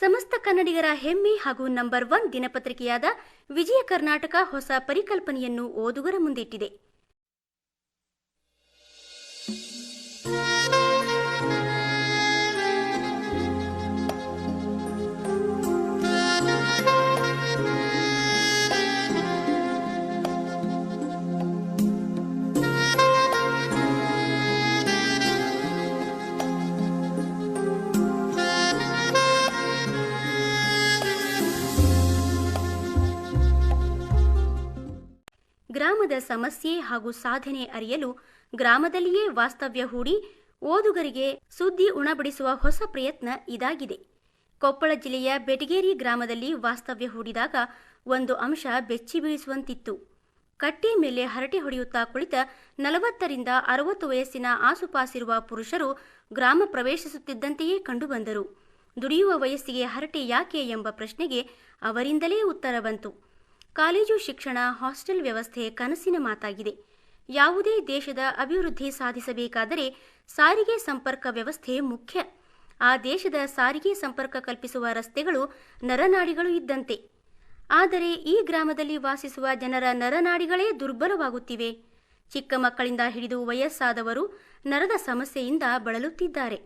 ಸಮಸ್ತ ಕನ್ನಡಿಗರ ಹೆಮ್ಮೆ ಹಾಗೂ ನಂಬರ್ ಒನ್ ದಿನಪತ್ರಿಕೆಯಾದ ವಿಜಯ ಕರ್ನಾಟಕ ಹೊಸ ಪರಿಕಲ್ಪನೆಯನ್ನು ಓದುಗರ ಮುಂದಿಟ್ಟಿದೆ. ಗ್ರಾಮದ ಸಮಸ್ಯೆ ಹಾಗೂ ಸಾಧನೆ ಅರಿಯಲು ಗ್ರಾಮದಲ್ಲಿಯೇ ವಾಸ್ತವ್ಯ ಹೂಡಿ ಓದುಗರಿಗೆ ಸುದ್ದಿ ಉಣಬಡಿಸುವ ಹೊಸ ಪ್ರಯತ್ನ ಇದಾಗಿದೆ. ಕೊಪ್ಪಳ ಜಿಲ್ಲೆಯ ಬೆಟಗೇರಿ ಗ್ರಾಮದಲ್ಲಿ ವಾಸ್ತವ್ಯ ಹೂಡಿದಾಗ ಒಂದು ಅಂಶ ಬೆಚ್ಚಿ ಬೀಳಿಸುವಂತಿತ್ತು. ಕಟ್ಟೆ ಮೇಲೆ ಹರಟೆ ಹೊಡೆಯುತ್ತಾ ಕುಳಿತ ನಲವತ್ತರಿಂದ ಅರವತ್ತು ವಯಸ್ಸಿನ ಆಸುಪಾಸಿರುವ ಪುರುಷರು ಗ್ರಾಮ ಪ್ರವೇಶಿಸುತ್ತಿದ್ದಂತೆಯೇ ಕಂಡುಬಂದರು. ದುಡಿಯುವ ವಯಸ್ಸಿಗೆ ಹರಟೆ ಯಾಕೆ ಎಂಬ ಪ್ರಶ್ನೆಗೆ ಅವರಿಂದಲೇ ಉತ್ತರ ಬಂತು. ಕಾಲೇಜು ಶಿಕ್ಷಣ, ಹಾಸ್ಟೆಲ್ ವ್ಯವಸ್ಥೆ ಕನಸಿನ ಮಾತಾಗಿದೆ. ಯಾವುದೇ ದೇಶದ ಅಭಿವೃದ್ಧಿ ಸಾಧಿಸಬೇಕಾದರೆ ಸಾರಿಗೆ ಸಂಪರ್ಕ ವ್ಯವಸ್ಥೆ ಮುಖ್ಯ. ಆ ದೇಶದ ಸಾರಿಗೆ ಸಂಪರ್ಕ ಕಲ್ಪಿಸುವ ರಸ್ತೆಗಳು ನರನಾಡಿಗಳು ಇದ್ದಂತೆ. ಆದರೆ ಈ ಗ್ರಾಮದಲ್ಲಿ ವಾಸಿಸುವ ಜನರ ನರನಾಡಿಗಳೇ ದುರ್ಬಲವಾಗುತ್ತಿವೆ. ಚಿಕ್ಕ ಮಕ್ಕಳಿಂದ ಹಿಡಿದು ವಯಸ್ಸಾದವರು ನರದ ಸಮಸ್ಯೆಯಿಂದ ಬಳಲುತ್ತಿದ್ದಾರೆ.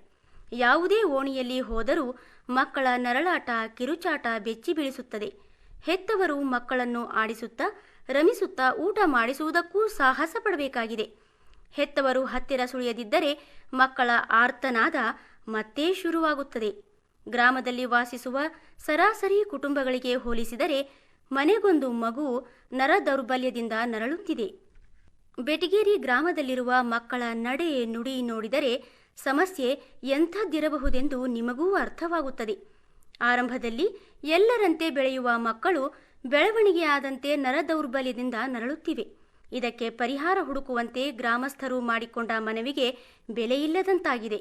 ಯಾವುದೇ ಓಣಿಯಲ್ಲಿ ಹೋದರೂ ಮಕ್ಕಳ ನರಳಾಟ ಕಿರುಚಾಟ ಬೆಚ್ಚಿ ಬೀಳಿಸುತ್ತದೆ ಹೆತ್ತವರು ಮಕ್ಕಳನ್ನು ಆಡಿಸುತ್ತಾ, ರಮಿಸುತ್ತಾ ಊಟ ಮಾಡಿಸುವುದಕ್ಕೂ ಸಾಹಸ ಪಡಬೇಕಾಗಿದೆ. ಹೆತ್ತವರು ಹತ್ತಿರ ಸುಳಿಯದಿದ್ದರೆ ಮಕ್ಕಳ ಆರ್ತನಾದ ಮತ್ತೆ ಶುರುವಾಗುತ್ತದೆ. ಗ್ರಾಮದಲ್ಲಿ ವಾಸಿಸುವ ಸರಾಸರಿ ಕುಟುಂಬಗಳಿಗೆ ಹೋಲಿಸಿದರೆ ಮನೆಗೊಂದು ಮಗು ನರ ದೌರ್ಬಲ್ಯದಿಂದ ನರಳುತ್ತಿದೆ. ಬೆಟಗೇರಿ ಗ್ರಾಮದಲ್ಲಿರುವ ಮಕ್ಕಳ ನಡೆ ನುಡಿ ನೋಡಿದರೆ ಸಮಸ್ಯೆ ಎಂಥದ್ದಿರಬಹುದೆಂದು ನಿಮಗೂ ಅರ್ಥವಾಗುತ್ತದೆ. ಆರಂಭದಲ್ಲಿ ಎಲ್ಲರಂತೆ ಬೆಳೆಯುವ ಮಕ್ಕಳು ಬೆಳವಣಿಗೆಯಾದಂತೆ ನರ ದೌರ್ಬಲ್ಯದಿಂದ ನರಳುತ್ತಿವೆ. ಇದಕ್ಕೆ ಪರಿಹಾರ ಹುಡುಕುವಂತೆ ಗ್ರಾಮಸ್ಥರು ಮಾಡಿಕೊಂಡ ಮನವಿಗೆ ಬೆಲೆಯಿಲ್ಲದಂತಾಗಿದೆ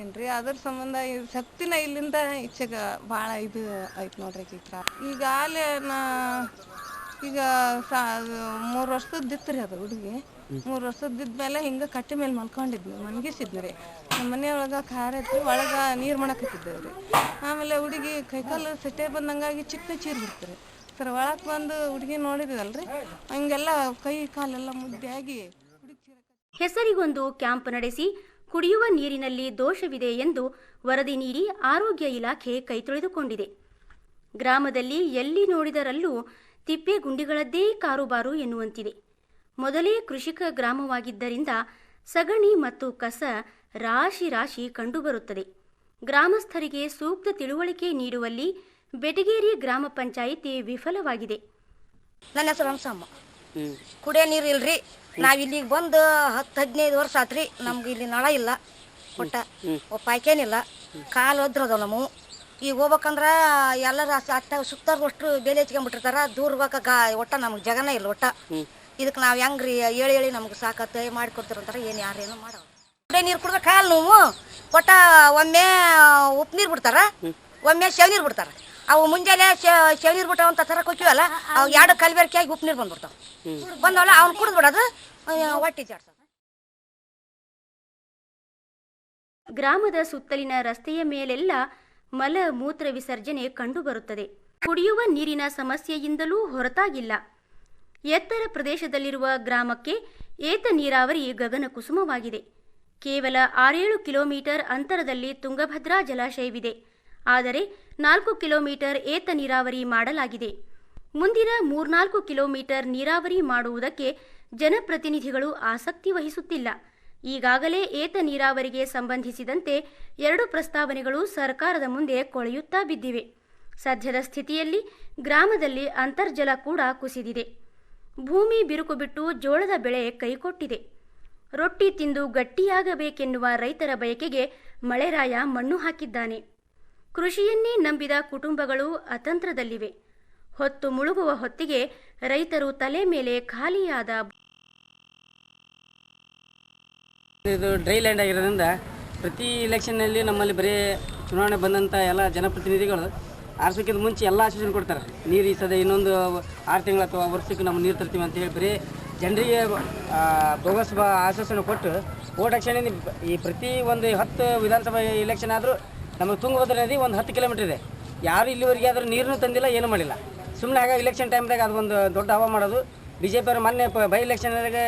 ಏನ್ರಿ, ಅದ್ರ ಸಂಬಂಧ ಶಕ್ತಿನ ಇಲ್ಲಿಂದ ಈಚೆಗೆ ಭಾಳ ಇದು ಐತೆ ನೋಡ್ರಿ ಚಿತ್ರ ಈಗ ಆಲೇನ ಈಗ ಸಾ ಮೂರು ಇತ್ತು ರೀ ಅದು ಹುಡುಗಿ. ಮೂರು ವರ್ಷದಿದ್ಮೇಲೆ ಹಿಂಗೆ ಕಟ್ಟಿ ಮೇಲೆ ಮಲ್ಕೊಂಡಿದ್ವಿ ಮನ್ಗಿಸಿದ್ವಿ ರೀ ನಮ್ಮ ಮನೆಯೊಳಗೆ ಖಾರ ಇತ್ತು ಒಳಗೆ ನೀರು ಮಾಡಕತ್ತಿದ್ದೇವೆ ರೀ ಆಮೇಲೆ ಹುಡುಗಿ ಕೈಕಾಲು ಸಿಟ್ಟೆ ಬಂದಂಗಾಗಿ ಚಿಕ್ಕ ಚೀರ್ ಬಿಡ್ತಾರೆ. ಸರ್ ಒಳಗೆ ಬಂದು ಹುಡುಗಿ ನೋಡಿದ್ವಲ್ರಿ, ಹಂಗೆಲ್ಲ ಕೈ ಕಾಲೆಲ್ಲ ಮುದ್ದೆಯಾಗಿ ಹುಡುಗಿ ಹೆಸರಿಗೊಂದು ಕ್ಯಾಂಪ್ ನಡೆಸಿ ಕುಡಿಯುವ ನೀರಿನಲ್ಲಿ ದೋಷವಿದೆ ಎಂದು ವರದಿ ನೀಡಿ ಆರೋಗ್ಯ ಇಲಾಖೆ ಕೈತೊಳೆದುಕೊಂಡಿದೆ ಗ್ರಾಮದಲ್ಲಿ ಎಲ್ಲಿ ನೋಡಿದರಲ್ಲೂ ತಿಪ್ಪೆ ಗುಂಡಿಗಳದ್ದೇ ಕಾರುಬಾರು ಎನ್ನುವಂತಿದೆ. ಮೊದಲೇ ಕೃಷಿಕ ಗ್ರಾಮವಾಗಿದ್ದರಿಂದ ಸಗಣಿ ಮತ್ತು ಕಸ ರಾಶಿ ರಾಶಿ ಕಂಡುಬರುತ್ತದೆ. ಗ್ರಾಮಸ್ಥರಿಗೆ ಸೂಕ್ತ ತಿಳುವಳಿಕೆ ನೀಡುವಲ್ಲಿ ಬೆಟಗೇರಿ ಗ್ರಾಮ ಪಂಚಾಯಿತಿ ವಿಫಲವಾಗಿದೆ. ನನ್ನ ಹೆಸರು ಹಂಸಮ್ಮ. ಕುಡಿಯೋ ನೀರು ಇಲ್ರಿ? ನಾವ್ ಇಲ್ಲಿಗೆ ಬಂದು ಹತ್ತು ಹದಿನೈದು ವರ್ಷ ಆತ್ರಿ ನಮ್ಗೆ ಇಲ್ಲಿ ನಳ ಇಲ್ಲ. ಒಟ್ಟ ಪಾಯ್ಕೇನಿಲ್ಲ ಕಾಲು ಒದ್ರದವ ನಮ್ಮ. ಈಗ ಹೋಗ್ಬೇಕಂದ್ರ ಎಲ್ಲರ ಅಟ್ಟ ಸುತ್ತಾರ ಅಷ್ಟು ಬೇಲಿ ಹಚ್ಕೊಂಡ್ಬಿಟ್ಟಿರ್ತಾರ ದೂರ ಹೋಗಕ್ಕೆ ಗಾ ಒಟ್ಟ ನಮ್ಗೆ ಜಗನ ಇಲ್ಲ ಒಟ್ಟ. ಇದಕ್ಕೆ ನಾವು ಹೆಂಗ್ರಿ? ಹೇಳಿ ಹೇಳಿ ನಮ್ಗೆ ಸಾಕತ್ತೆ ಮಾಡಿಕೊಡ್ತಾರಂತಾರ ಏನು ಯಾರೇನು ಮಾಡೋ ಕುಡಿಯೋ ನೀರು ಕುಡಿದ್ರೆ ಕಾಲು ನೋವು, ಒಟ್ಟ ಒಮ್ಮೆ ಉಪ್ಪು ನೀರು ಬಿಡ್ತಾರ, ಒಮ್ಮೆ ಶೇವ್ ನೀರು ಬಿಡ್ತಾರ. ಅವು ಮುಂಜಾನೆ ಶೇವ್ ನೀರು ಬಿಟ್ಟಾವ ಅಂತ ತರ ಹೋಗ್ತೀವಲ್ಲ ಅವು ಎರಡು ಕಲ್ಬೇರ್ಕೆ ಆಗಿ ಉಪ್ಪು ನೀರು ಬಂದ್ಬಿಡ್ತಾವ. ಬಂದವಲ್ಲ, ಅವ್ನು ಕುಡಿದು ಬಿಡೋದು ಹೊಟ್ಟೆ ಜಾಡ್ಸೋದು. ಗ್ರಾಮದ ಸುತ್ತಲಿನ ರಸ್ತೆಯ ಮೇಲೆಲ್ಲ ಮಲ ಮೂತ್ರ ವಿಸರ್ಜನೆ ಕಂಡುಬರುತ್ತದೆ. ಕುಡಿಯುವ ನೀರಿನ ಸಮಸ್ಯೆಯಿಂದಲೂ ಹೊರತಾಗಿಲ್ಲ. ಎತ್ತರ ಪ್ರದೇಶದಲ್ಲಿರುವ ಗ್ರಾಮಕ್ಕೆ ಏತ ನೀರಾವರಿ ಗಗನ ಕುಸುಮವಾಗಿದೆ. ಕೇವಲ ಆರೇಳು ಕಿಲೋಮೀಟರ್ ಅಂತರದಲ್ಲಿ ತುಂಗಭದ್ರಾ ಜಲಾಶಯವಿದೆ. ಆದರೆ ನಾಲ್ಕು ಕಿಲೋಮೀಟರ್ ಏತ ನೀರಾವರಿ ಮಾಡಲಾಗಿದೆ. ಮುಂದಿನ ಮೂರ್ನಾಲ್ಕು ಕಿಲೋಮೀಟರ್ ನೀರಾವರಿ ಮಾಡುವುದಕ್ಕೆ ಜನಪ್ರತಿನಿಧಿಗಳು ಆಸಕ್ತಿ ವಹಿಸುತ್ತಿಲ್ಲ. ಈಗಾಗಲೇ ಏತ ನೀರಾವರಿಗೆ ಸಂಬಂಧಿಸಿದಂತೆ ಎರಡು ಪ್ರಸ್ತಾವನೆಗಳು ಸರ್ಕಾರದ ಮುಂದೆ ಕೊಳೆಯುತ್ತಾ ಬಿದ್ದಿವೆ. ಸದ್ಯದ ಸ್ಥಿತಿಯಲ್ಲಿ ಗ್ರಾಮದಲ್ಲಿ ಅಂತರ್ಜಲ ಕೂಡ ಕುಸಿದಿದೆ. ಭೂಮಿ ಬಿರುಕು ಬಿಟ್ಟು ಜೋಳದ ಬೆಳೆ ಕೈಕೊಟ್ಟಿದೆ. ರೊಟ್ಟಿ ತಿಂದು ಗಟ್ಟಿಯಾಗಬೇಕೆನ್ನುವ ರೈತರ ಬಯಕೆಗೆ ಮಳೆರಾಯ ಮಣ್ಣು ಹಾಕಿದ್ದಾನೆ. ಕೃಷಿಯನ್ನೇ ನಂಬಿದ ಕುಟುಂಬಗಳು ಅತಂತ್ರದಲ್ಲಿವೆ. ಹೊತ್ತು ಮುಳುಗುವ ಹೊತ್ತಿಗೆ ರೈತರು ತಲೆ ಮೇಲೆ ಖಾಲಿಯಾದ ಇದು ಡ್ರೈ ಲ್ಯಾಂಡ್ ಆಗಿರೋದ್ರಿಂದ ಪ್ರತಿ ಇಲೆಕ್ಷನ್ನಲ್ಲಿ ನಮ್ಮಲ್ಲಿ ಬರೀ ಚುನಾವಣೆ ಬಂದಂಥ ಎಲ್ಲ ಜನಪ್ರತಿನಿಧಿಗಳು ಆರ್ಸೋಕ್ಕಿಂತ ಮುಂಚೆ ಎಲ್ಲ ಆಶ್ವಾಸನೆ ಕೊಡ್ತಾರೆ. ನೀರು ಈ ಸದ ಇನ್ನೊಂದು ಆರು ತಿಂಗಳು ಅಥವಾ ವರ್ಷಕ್ಕೆ ನಾವು ನೀರು ತರ್ತೀವಿ ಅಂತ ಹೇಳಿ ಬರೀ ಜನರಿಗೆ ಬೋಗಸ್ ಬ ಕೊಟ್ಟು ಓಟ್ ಈ ಪ್ರತಿ ಒಂದು ಹತ್ತು ವಿಧಾನಸಭಾ ಇಲೆಕ್ಷನ್ ಆದರೂ ನಮಗೆ ತುಂಗಭದ್ರಾ ನದಿ ಒಂದು ಹತ್ತು ಕಿಲೋಮೀಟರ್ ಇದೆ. ಯಾರು ಇಲ್ಲಿವರೆಗೆ ಆದರೂ ನೀರನ್ನು ತಂದಿಲ್ಲ, ಏನೂ ಮಾಡಿಲ್ಲ. ಸುಮ್ಮನೆ ಹಾಗಾಗಿ ಇಲೆಕ್ಷನ್ ಟೈಮ್ದಾಗ ಅದು ಒಂದು ದೊಡ್ಡ ಹವಾ ಮಾಡೋದು. ಬಿ ಜೆ ಪಿಯವರು ಮೊನ್ನೆ ಬೈ ಇಲೆಕ್ಷನ್ದಾಗೆ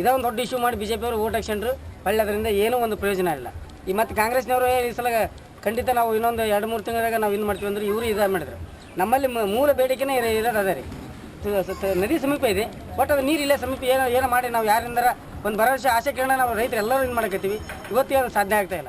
ಇದೇ ಒಂದು ದೊಡ್ಡ ಇಶ್ಯೂ ಮಾಡಿ ಬಿ ಜೆ ಪಿಯವರು ಓಟ್ ಹಾಕ್ಸ್ಕೊಂಡ್ರು ಒಳ್ಳೆ ಅದರಿಂದ ಏನೂ ಒಂದು ಪ್ರಯೋಜನ ಇಲ್ಲ. ಈ ಮತ್ತು ಕಾಂಗ್ರೆಸ್ನವರು ಈ ಸಲ ಖಂಡಿತ ನಾವು ಇನ್ನೊಂದು ಎರಡು ಮೂರು ತಿಂಗಳಾಗ ನಾವು ಇದು ಮಾಡ್ತೀವಿ ಅಂದ್ರೆ ಇವರು ಇದು ಮಾಡಿದ್ರು. ನಮ್ಮಲ್ಲಿ ಮೂಲ ಬೇಡಿಕೆನೇ ಇರ- ಇರೋದು ಅದೇ ರೀ ನದಿ ಸಮೀಪ ಇದೆ ಬಟ್ ಅದು ನೀರಿಲ್ಲ ಸಮೀಪ ಏನೋ ಏನೋ ಮಾಡಿ ನಾವು ಯಾರಿಂದಾರ ಒಂದು ಭರವಸೆ, ಆಸೆ ಕಿರಣ ನಾವು ರೈತರು ಎಲ್ಲರೂ ಇದು ಮಾಡಕತ್ತೀವಿ. ಇವತ್ತಿಗೆ ಅದು ಸಾಧ್ಯ ಆಗ್ತಾ ಇಲ್ಲ.